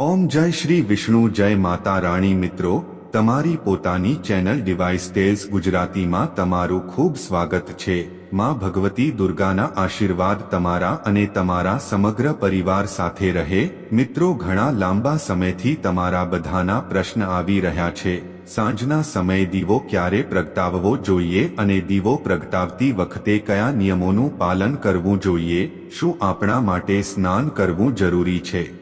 ઓમ જય શ્રી વિષ્ણુ, જય માતા રાણી મિત્રો. તમારી પોતાની ચેનલ ડિવાઇસ ટેલ્સ ગુજરાતીમાં તમારું ખૂબ સ્વાગત છે. માં ભગવતી દુર્ગાના આશીર્વાદ તમારા અને તમારા સમગ્ર પરિવાર સાથે રહે. મિત્રો, ઘણા લાંબા સમયથી તમારા બધાના પ્રશ્ન આવી રહ્યા છે. સાંજના સમયે દીવો ક્યારે પ્રગટાવવો જોઈએ અને દીવો પ્રગટાવતી વખતે કયા નિયમોનું પાલન કરવું જોઈએ? શું આપણા માટે સ્નાન કરવું જરૂરી છે?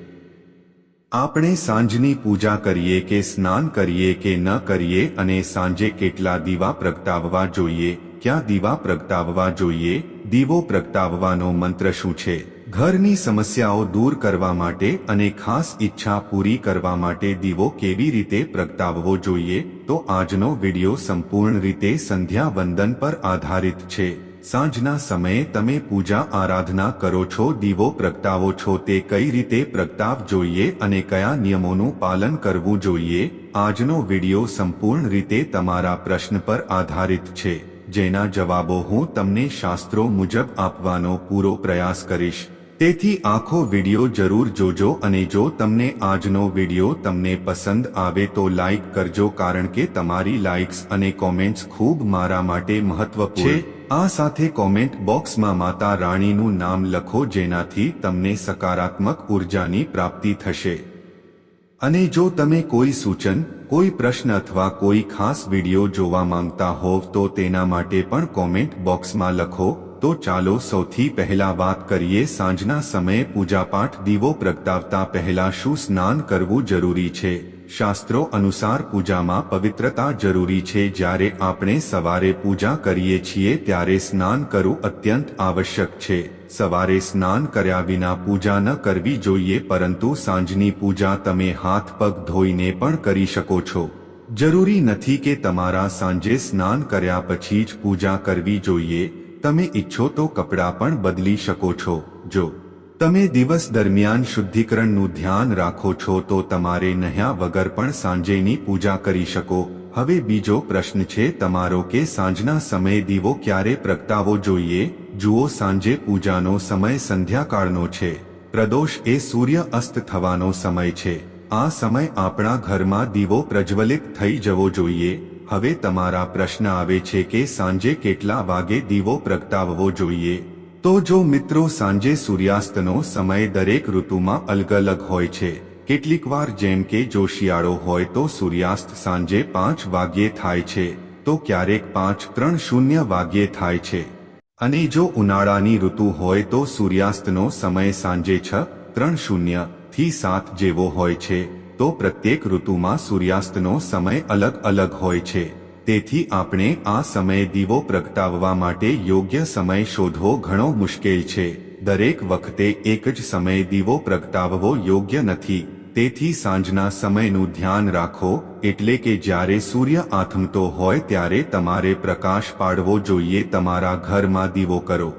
આપણે સાંજની પૂજા કરીએ કે સ્નાન કરીએ કે ન કરીએ અને સાંજે કેટલા દીવા પ્રગટાવવા જોઈએ, ક્યાં દીવા પ્રગટાવવા જોઈએ, દીવો પ્રગટાવવાનો મંત્ર શું છે? ઘરની સમસ્યાઓ દૂર કરવા માટે અને ખાસ ઈચ્છા પૂરી કરવા માટે દીવો કેવી રીતે પ્રગટાવવો જોઈએ? તો આજનો વિડિયો સંપૂર્ણ રીતે સંધ્યા વંદન પર આધારિત છે. સાંજના સમયે તમે પૂજા આરાધના કરો છો, દીવો પ્રગટાવો છો, તે કઈ રીતે પ્રગટાવ જોઈએ અને કયા નિયમોનું પાલન કરવું જોઈએ, આજનો વિડિયો સંપૂર્ણ રીતે તમારા પ્રશ્ન પર આધારિત છે, જેના જવાબો હું તમને શાસ્ત્રો મુજબ આપવાનો પૂરો પ્રયાસ કરીશ. તેથી આખો વિડિયો જરૂર જોજો અને જો તમને આજનો વિડિયો તમને પસંદ આવે તો લાઈક કરજો, કારણ કે તમારી લાઇક્સ અને કોમેન્ટ્સ ખૂબ મારા માટે મહત્વપૂર્ણ છે. આ સાથે કોમેન્ટ બોક્સમાં માતા રાણીનું નામ લખો જેનાથી તમને સકારાત્મક ઉર્જાની પ્રાપ્તિ થશે. અને જો તમે કોઈ સૂચન, કોઈ પ્રશ્ન અથવા કોઈ ખાસ વિડિયો જોવા માંગતા હોવ તો તેના માટે પણ કોમેન્ટ બોક્સમાં લખો. તો ચાલો સૌથી પહેલા વાત કરીએ સાંજના સમયે પૂજાપાઠ દીવો પ્રગટાવતા પહેલા શું સ્નાન કરવું જરૂરી છે? શાસ્ત્રો અનુસાર પૂજામાં પવિત્રતા જરૂરી છે. જ્યારે આપણે સવારે પૂજા કરીએ છીએ ત્યારે સ્નાન કરવું અત્યંત આવશ્યક છે. સવારે સ્નાન કર્યા વિના પૂજા ન કરવી જોઈએ, પરંતુ સાંજની પૂજા તમે હાથ પગ ધોઈને પણ કરી શકો છો. જરૂરી નથી કે તમારા સાંજે સ્નાન કર્યા પછી જ પૂજા કરવી જોઈએ. તમે ઈચ્છો તો કપડાં પણ બદલી શકો છો. જો તમે દિવસ દરમિયાન શુદ્ધિકરણનું ધ્યાન રાખો છો તો તમારે નહ્યા વગર પણ સાંજેની પૂજા કરી શકો. હવે બીજો પ્રશ્ન છે તમારો કે સાંજના સમયે દીવો ક્યારે પ્રગટાવવો જોઈએ? જુઓ સાંજે પૂજાનો સમય સંધ્યાકાળનો છે. પ્રદોષ એ સૂર્ય અસ્ત થવાનો સમય છે. આ સમય આપણા ઘરમાં દીવો પ્રજ્વલિત થઈ જવો જોઈએ. હવે તમારા પ્રશ્ન આવે છે કે સાંજે કેટલા વાગે દીવો પ્રગટાવવો જોઈએ? તો જો મિત્રો સાંજે સૂર્યાસ્તનો સમય દરેક ઋતુમાં અલગ અલગ હોય છે, કેટલીક વાર જેમ કે જો શિયાળો હોય તો સૂર્યાસ્ત સાંજે પાંચ વાગ્યે થાય છે, તો ક્યારેક પાંચ ત્રણ શૂન્ય વાગ્યે થાય છે. અને જો ઉનાળાની ઋતુ હોય તો સૂર્યાસ્તનો સમય સાંજે છ, ત્રણ શૂન્યથી સાત જેવો હોય છે, તો પ્રત્યેક ઋતુમાં સૂર્યાસ્તનો સમય અલગ અલગ હોય છે. તેથી આપણે આ સમયે દીવો પ્રગટાવવા માટે યોગ્ય સમય શોધવો ઘણો મુશ્કેલ છે. દરેક વખતે એક જ સમયે દીવો પ્રગટાવવો યોગ્ય નથી. તેથી સાંજના સમયનું ધ્યાન રાખો, એટલે કે જ્યારે સૂર્ય આથમતો હોય ત્યારે તમારે પ્રકાશ પાડવો જોઈએ, તમારા ઘરમાં દીવો કરો.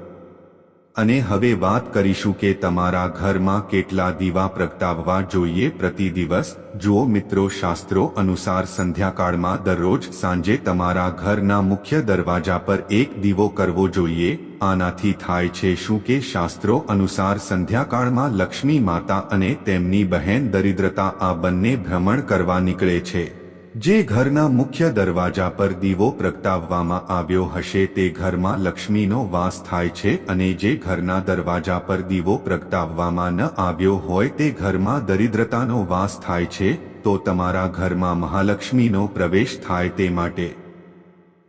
અને હવે વાત કરીશું કે તમારા ઘરમાં કેટલા દીવા પ્રગટાવવા જોઈએ પ્રતિ દિવસ? જુઓ મિત્રો, શાસ્ત્રો અનુસાર સંધ્યાકાળમાં દરરોજ સાંજે તમારા ઘરના મુખ્ય દરવાજા પર એક દીવો કરવો જોઈએ. આનાથી થાય છે શું કે શાસ્ત્રો અનુસાર સંધ્યાકાળમાં લક્ષ્મી માતા અને તેમની બહેન દરિદ્રતા આ બંને ભ્રમણ કરવા નીકળે છે. જે ઘરના મુખ્ય દરવાજા પર દીવો પ્રગટાવવામાં આવ્યો હશે તે ઘરમાં લક્ષ્મીનો વાસ થાય છે અને જે ઘરના દરવાજા પર દીવો પ્રગટાવવામાં ન આવ્યો હોય તે ઘરમાં દરિદ્રતાનો વાસ થાય છે, તો તમારા ઘરમાં મહાલક્ષ્મીનો પ્રવેશ થાય તે માટે.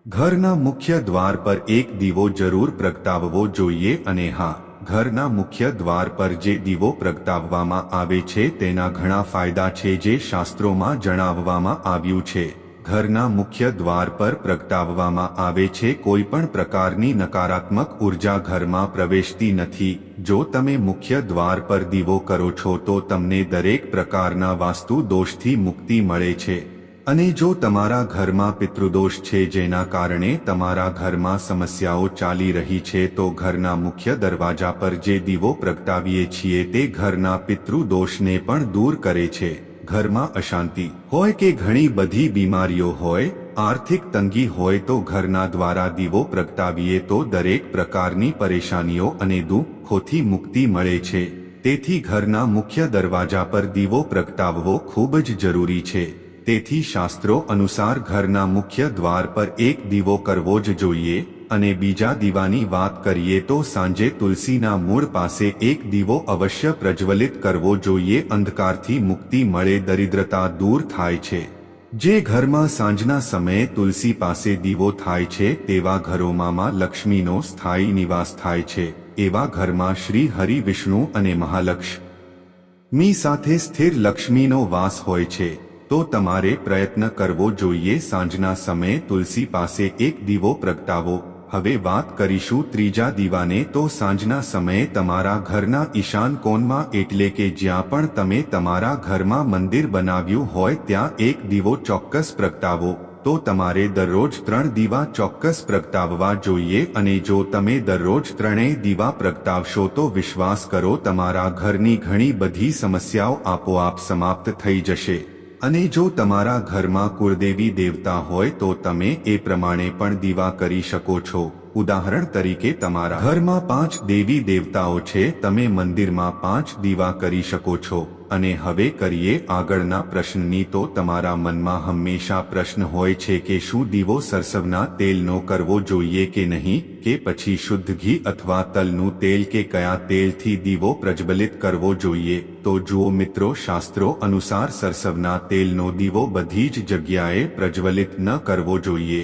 ઘરના મુખ્ય દ્વાર પર એક દીવો જરૂર પ્રગટાવવો જોઈએ અને હા ઘરના મુખ્ય દ્વાર પર જે દીવો પ્રગટાવવામાં આવે છે તેના ઘણા ફાયદા છે જે શાસ્ત્રોમાં જણાવવામાં આવ્યું છે. ઘરના મુખ્ય દ્વાર પર પ્રગટાવવામાં આવે છે કોઈ પણ પ્રકારની નકારાત્મક ઊર્જા ઘરમાં પ્રવેશતી નથી. જો તમે મુખ્ય દ્વાર પર દીવો કરો છો તો તમને દરેક પ્રકારના વાસ્તુ દોષથી મુક્તિ મળે છે. અને જો તમારા ઘરમાં પિતૃદોષ છે જેના કારણે તમારા ઘરમાં સમસ્યાઓ ચાલી રહી છે, તો ઘરના મુખ્ય દરવાજા પર જે દીવો પ્રગટાવીએ છીએ તે ઘરના પિતૃદોષને પણ દૂર કરે છે. ઘરમાં અશાંતિ હોય કે ઘણી બધી બીમારીઓ હોય, આર્થિક તંગી હોય તો ઘરના દ્વારા દીવો પ્રગટાવીએ તો દરેક પ્રકારની પરેશાનીઓ અને દુઃખોથી મુક્તિ મળે છે. તેથી ઘરના મુખ્ય દરવાજા પર દીવો પ્રગટાવવો ખૂબ જ જરૂરી છે. તેથી શાસ્ત્રો અનુસાર ઘરના મુખ્ય દ્વાર પર એક દીવો કરવો જ જોઈએ અને બીજા દીવાની વાત કરીએ તો સાંજે તુલસીના મૂળ પાસે એક દીવો અવશ્ય પ્રજ્વલિત કરવો જોઈએ. અંધકારથી મુક્તિ મળે, દરિદ્રતા દૂર થાય છે. જે ઘરમાં સાંજના સમયે તુલસી પાસે દીવો થાય છે, તેવા ઘરોમાં લક્ષ્મીનો સ્થાયી નિવાસ થાય છે. એવા ઘરમાં શ્રી હરિ વિષ્ણુ અને મહાલક્ષ્મી સાથે સ્થિર લક્ષ્મીનો વાસ હોય છે. તો તમારે પ્રયત્ન કરવો જોઈએ સાંજના સમયે તુલસી પાસે એક દીવો પ્રગટાવો. હવે વાત કરીશું ત્રીજા દીવાને તો સાંજના સમયે તમારા ઘરના ઈશાન કોણમાં એટલે કે જ્યાં પણ તમે તમારા ઘરમાં મંદિર બનાવ્યું હોય ત્યાં એક દીવો ચોક્કસ પ્રગટાવો. તો તમારે દરરોજ ત્રણ દીવા ચોક્કસ પ્રગટાવવા જોઈએ અને જો તમે દરરોજ ત્રણેય દીવા પ્રગટાવશો તો વિશ્વાસ કરો તમારા ઘરની ઘણી બધી સમસ્યાઓ આપોઆપ સમાપ્ત થઈ જશે. અને જો તમારા ઘરમાં કુળદેવી દેવતા હોય તો તમે એ પ્રમાણે પણ દીવા કરી શકો છો. ઉદાહરણ તરીકે તમારા ઘરમાં પાંચ દેવી દેવતાઓ છે, તમે મંદિરમાં પાંચ દીવા કરી શકો છો. અને હવે કરીએ આગળના પ્રશ્નની તો તમારા મનમાં હંમેશા પ્રશ્ન હોય છે કે શું દીવો સરસવના તેલનો કરવો જોઈએ કે નહીં, કે પછી શુદ્ધ ઘી અથવા તલનું તેલ કે કયા તેલથી દીવો પ્રજ્વલિત કરવો જોઈએ. તો જુઓ મિત્રો, શાસ્ત્રો અનુસાર સરસવના તેલનો દીવો બધી જ જગ્યાએ પ્રજ્વલિત ન કરવો જોઈએ.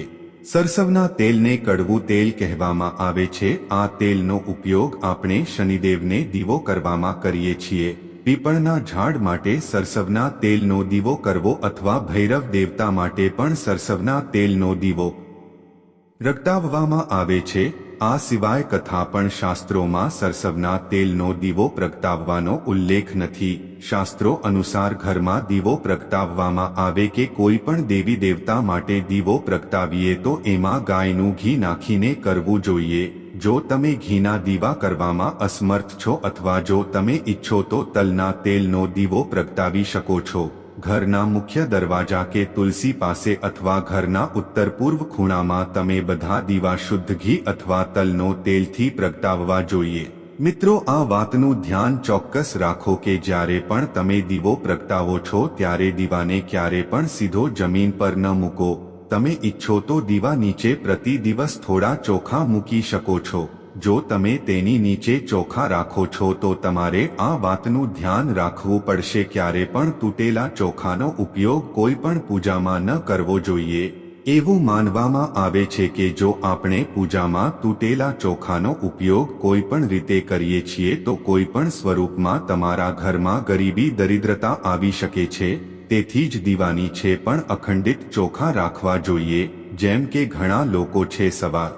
સરસવના તેલને કડવું તેલ કહેવામાં આવે છે. આ તેલનો ઉપયોગ આપણે શનિદેવને દીવો કરવામાં કરીએ છીએ. પીપળના ઝાડ માટે સરસવના તેલનો દીવો કરવો અથવા ભૈરવ દેવતા માટે પણ સરસવના તેલનો દીવો. પ્રગટાવવામાં આવે છે, આ સિવાય કથા પણ શાસ્ત્રોમાં સરસવના તેલનો દીવો પ્રગટાવવાનો ઉલ્લેખ નથી. શાસ્ત્રો અનુસાર ઘરમાં દીવો પ્રગટાવવામાં આવે કે કોઈ પણ દેવી દેવતા માટે દીવો પ્રગટાવીએ તો એમાં ગાયનું ઘી નાખીને કરવું જોઈએ. જો તમે ઘીના દીવા કરવામાં અસમર્થ છો અથવા જો તમે ઈચ્છો તો તલના તેલનો દીવો પ્રગટાવી શકો છો. ઘરના મુખ્ય દરવાજા કે તુલસી પાસે અથવા ઘરના ઉત્તર પૂર્વ ખૂણામાં તમે બધા દીવા શુદ્ધ ઘી અથવા તલનો તેલથી પ્રગટાવવા જોઈએ. મિત્રો, આ વાતનું ધ્યાન ચોક્કસ રાખો કે જ્યારે પણ તમે દીવો પ્રગટાવો છો ત્યારે દીવાને ક્યારે પણ સીધો જમીન પર ન મૂકો. તમે ઈચ્છો તો દીવા નીચે પ્રતિ દિવસ થોડા ચોખા મૂકી શકો છો. જો તમે તેની નીચે ચોખા રાખો છો તો તમારે આ વાતનું ધ્યાન રાખવું પડશે. ક્યારે પણ તૂટેલા ચોખાનો ઉપયોગ કોઈ પણ પૂજામાં ન કરવો જોઈએ. એવું માનવામાં આવે છે કે જો આપણે પૂજામાં તૂટેલા ચોખાનો ઉપયોગ કોઈ પણ રીતે કરીએ છીએ તો કોઈ પણ સ્વરૂપમાં તમારા ઘરમાં ગરીબી, દરિદ્રતા આવી શકે છે. તેથી જ દીવાની છે પણ અખંડિત ચોખા રાખવા જોઈએ, જેમ કે ઘણા લોકો છે સવાર.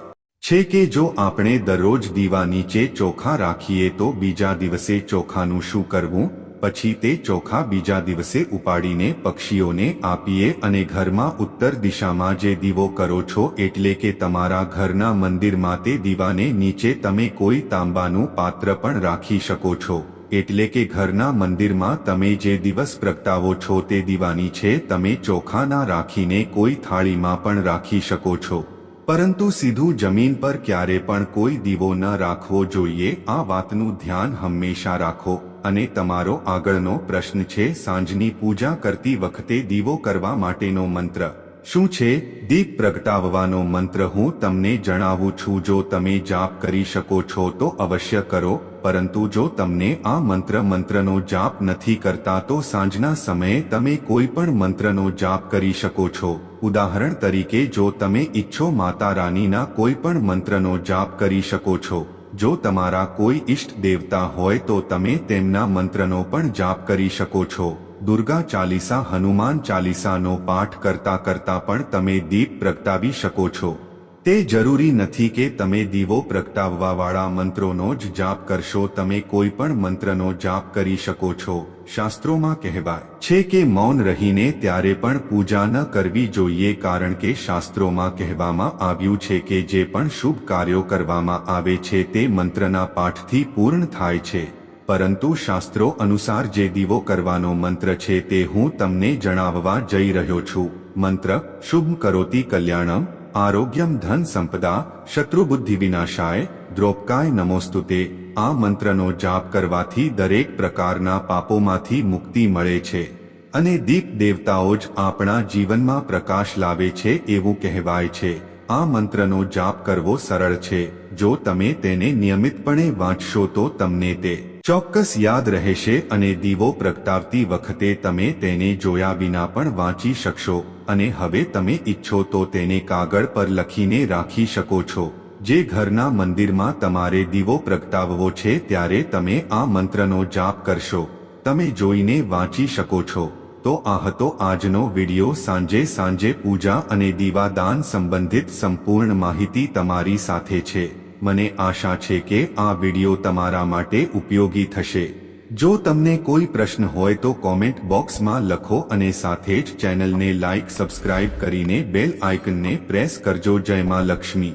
છે કે જો આપણે દરરોજ દીવા નીચે ચોખા રાખીએ તો બીજા દિવસે ચોખાનું શું કરવું? પછી તે ચોખા બીજા દિવસે ઉપાડીને પક્ષીઓને આપીએ અને ઘરમાં ઉત્તર દિશામાં જે દીવો કરો છો એટલે કે તમારા ઘરના મંદિરમાં તે દીવાને નીચે તમે કોઈ તાંબાનું પાત્ર પણ રાખી શકો છો. એટલે કે ઘરના મંદિરમાં તમે જે દિવસ પ્રગટાવો છો તે દીવાની છે, તમે ચોખાના રાખીને કોઈ થાળીમાં પણ રાખી શકો છો. પરંતુ સીધું જમીન પર ક્યારે પણ કોઈ દીવો ન રાખવો જોઈએ, આ વાતનું ધ્યાન હંમેશા રાખો. અને તમારો આગળનો પ્રશ્ન છે, સાંજની પૂજા કરતી વખતે દીવો કરવા માટેનો મંત્ર. શું છે? દીપ પ્રગટાવવાનો મંત્ર હું તમને જણાવું છું, જો તમે જાપ કરી શકો છો તો અવશ્ય કરો. પરંતુ જો તમને આ મંત્ર મંત્રનો જાપ નથી કરતા તો સાંજના સમયે તમે કોઈ પણ મંત્રનો જાપ કરી શકો છો. ઉદાહરણ તરીકે જો તમે ઈચ્છો માતા રાનીના કોઈ પણ મંત્રનો જાપ કરી શકો છો. જો તમારા કોઈ ઈષ્ટ દેવતા હોય તો તમે તેમના મંત્રનો પણ જાપ કરી શકો છો. દુર્ગા ચાલીસા, હનુમાન ચાલીસાનો પાઠ કરતા કરતા પણ તમે દીપ પ્રગટાવી શકો છો. તે જરૂરી નથી કે તમે દીવો પ્રગટાવવાવાળા મંત્રોનો જ જાપ કરશો, તમે કોઈ પણ મંત્રનો જાપ કરી શકો છો. શાસ્ત્રોમાં કહેવાય છે કે મૌન રહીને ત્યારે પણ પૂજા ન કરવી જોઈએ, કારણ કે શાસ્ત્રોમાં કહેવામાં આવ્યું છે કે જે પણ શુભ કાર્યો કરવામાં આવે છે તે મંત્રના પાઠથી પૂર્ણ થાય છે. પરંતુ શાસ્ત્રો અનુસાર જે દીવો કરવાનો મંત્ર છે તે હું તમને જણાવવા જઈ રહ્યો છું. મંત્ર શુભ કરોતી કલ્યાણમ આરોગ્યમ ધન સંપદા શત્રુબુદ્ધિ વિનાશાય દ્રોપકાય નમોસ્તુતે આ મંત્રનો જાપ કરવાથી દરેક પ્રકારના પાપોમાંથી મુક્તિ મળે છે અને દીપ દેવતાઓ જ આપણા જીવનમાં પ્રકાશ લાવે છે એવું કહેવાય છે આ મંત્રનો જાપ કરવો સરળ છે જો તમે તેને નિયમિતપણે વાંચશો તો તમને તે ચોક્કસ યાદ રહેશે અને દીવો પ્રગટાવતી વખતે તમે તેને જોયા વિના પણ વાંચી શકશો, અને હવે તમે ઈચ્છો તો તેને કાગળ પર લખીને રાખી શકો છો. જે ઘરના મંદિરમાં તમારે દીવો પ્રગટાવવો છે ત્યારે તમે આ મંત્રનો જાપ કરશો. તમે જોઈને વાંચી શકો છો. તો આ હતો આજનો વિડિયો. સાંજે સાંજે પૂજા અને દીવાદાન સંબંધિત સંપૂર્ણ માહિતી તમારી સાથે છે. મને આશા છે કે આ વિડિયો તમારા માટે ઉપયોગી થશે. જો તમને કોઈ પ્રશ્ન હોય તો કોમેન્ટ બોક્સમાં લખો અને સાથે જ ચેનલને લાઇક સબસ્ક્રાઇબ કરીને બેલ આઇકનને પ્રેસ કરજો. જયમાં લક્ષ્મી.